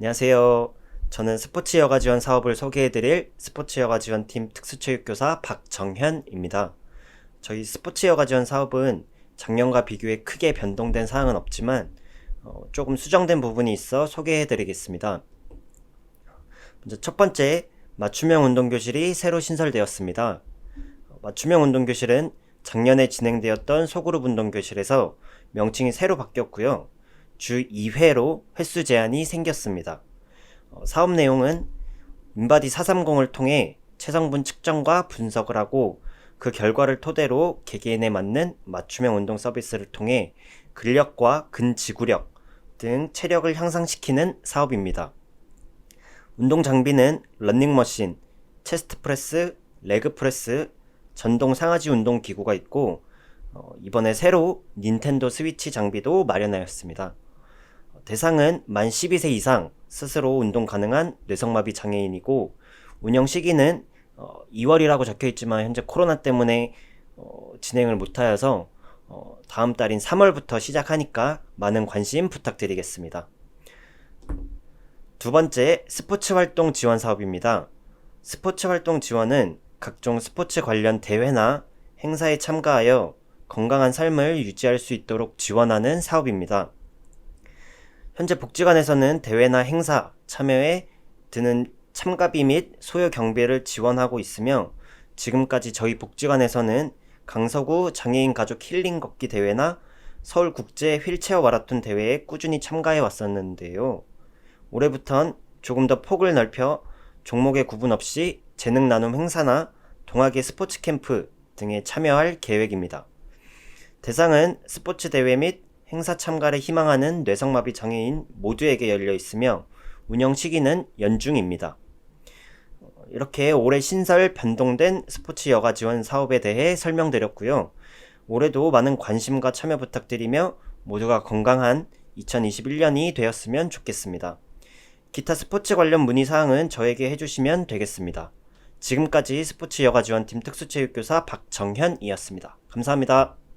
안녕하세요. 저는 스포츠 여가 지원 사업을 소개해드릴 스포츠 여가 지원팀 특수체육교사 박정현입니다. 저희 스포츠 여가 지원 사업은 작년과 비교해 크게 변동된 사항은 없지만 어, 조금 수정된 부분이 있어 소개해드리겠습니다. 먼저 첫 번째, 맞춤형 운동교실이 새로 신설되었습니다. 어, 맞춤형 운동교실은 작년에 진행되었던 소그룹 운동교실에서 명칭이 새로 바뀌었고요. 주 2회로 횟수 제한이 생겼습니다. 어, 사업 내용은 인바디 430을 통해 체성분 측정과 분석을 하고 그 결과를 토대로 개개인에 맞는 맞춤형 운동 서비스를 통해 근력과 근지구력 등 체력을 향상시키는 사업입니다. 운동 장비는 런닝머신, 체스트 프레스, 레그 프레스, 전동 상하지 운동 기구가 있고 어, 이번에 새로 닌텐도 스위치 장비도 마련하였습니다. 어, 대상은 만 12세 이상 스스로 운동 가능한 뇌성마비 장애인이고 운영 시기는 어, 2월이라고 적혀 있지만 현재 코로나 때문에 어, 진행을 못하여서 어, 다음 달인 3월부터 시작하니까 많은 관심 부탁드리겠습니다. 두 번째, 스포츠 활동 지원 사업입니다. 스포츠 활동 지원은 각종 스포츠 관련 대회나 행사에 참가하여 건강한 삶을 유지할 수 있도록 지원하는 사업입니다. 현재 복지관에서는 대회나 행사 참여에 드는 참가비 및 소요 경비를 지원하고 있으며 지금까지 저희 복지관에서는 강서구 장애인 가족 힐링 걷기 대회나 서울 국제 휠체어 마라톤 대회에 꾸준히 참가해 왔었는데요. 올해부턴 조금 더 폭을 넓혀 종목에 구분 없이 재능 나눔 행사나 동학의 스포츠 캠프 등에 참여할 계획입니다. 대상은 스포츠 대회 및 행사 참가를 희망하는 뇌성마비 장애인 모두에게 열려 있으며 운영 시기는 연중입니다. 어, 이렇게 올해 신설 변동된 스포츠 여가 지원 사업에 대해 설명드렸고요. 올해도 많은 관심과 참여 부탁드리며 모두가 건강한 2021년이 되었으면 좋겠습니다. 기타 스포츠 관련 문의 사항은 저에게 해주시면 되겠습니다. 지금까지 스포츠 여가 지원팀 특수체육교사 박정현이었습니다. 감사합니다.